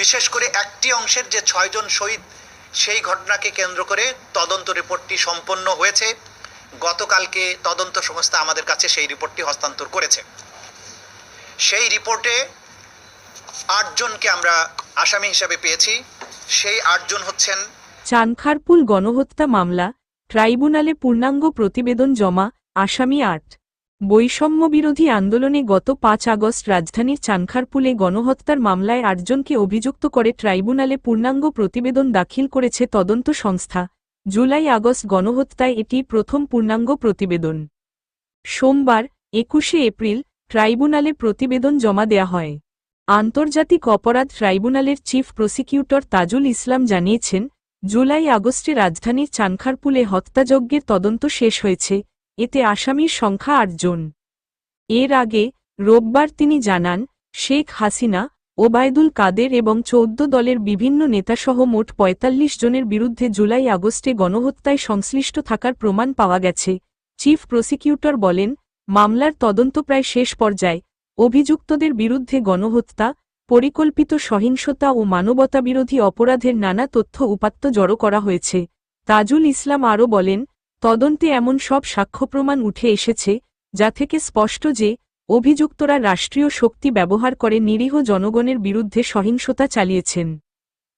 বিশেষ করে একটি অংশের যে ছয়জন শহীদ, সেই ঘটনাকে কেন্দ্র করে তদন্ত রিপোর্টটি সম্পন্ন হয়েছে। গতকালকে তদন্ত সংস্থা আমাদের কাছে সেই রিপোর্টটি হস্তান্তর করেছে। সেই রিপোর্টে আটজনকে আমরা আসামি হিসাবে পেয়েছি। সেই আটজন হচ্ছেন চানখারপুল গণহত্যা মামলা, ট্রাইব্যুনালে পূর্ণাঙ্গ প্রতিবেদন জমা, আসামি আট। বৈষম্য বিরোধী আন্দোলনে গত পাঁচ আগস্ট রাজধানীর চানখারপুলে গণহত্যার মামলায় আটজনকে অভিযুক্ত করে ট্রাইব্যুনালে পূর্ণাঙ্গ প্রতিবেদন দাখিল করেছে তদন্ত সংস্থা। জুলাই আগস্ট গণহত্যায় এটি প্রথম পূর্ণাঙ্গ প্রতিবেদন। সোমবার, একুশে এপ্রিল, ট্রাইব্যুনালে প্রতিবেদন জমা দেয়া হয়। আন্তর্জাতিক অপরাধ ট্রাইব্যুনালের চিফ প্রসিকিউটর তাজুল ইসলাম জানিয়েছেন, জুলাই আগস্টে রাজধানীর চানখারপুলে হত্যাযজ্ঞের তদন্ত শেষ হয়েছে। এতে আসামির সংখ্যা আটজন এর আগে রোববার তিনি জানান, শেখ হাসিনা ওবায়দুল কাদের এবং চৌদ্দ দলের বিভিন্ন নেতাসহ মোট ৪৫ জনের বিরুদ্ধে জুলাই আগস্টে গণহত্যায় সংশ্লিষ্ট থাকার প্রমাণ পাওয়া গেছে। চিফ প্রসিকিউটর বলেন, মামলার তদন্ত প্রায় শেষ পর্যায়ে। অভিযুক্তদের বিরুদ্ধে গণহত্যা, পরিকল্পিত সহিংসতা ও মানবতাবিরোধী অপরাধের নানা তথ্য উপাত্ত জড়ো করা হয়েছে। তাজুল ইসলাম আরও বলেন তদন্তে এমন সব সাক্ষ্য প্রমাণ উঠে এসেছে, যা থেকে স্পষ্ট যে, অভিযুক্তরা রাষ্ট্রীয় শক্তি ব্যবহার করে নিরীহ জনগণের বিরুদ্ধে সহিংসতা চালিয়েছেন।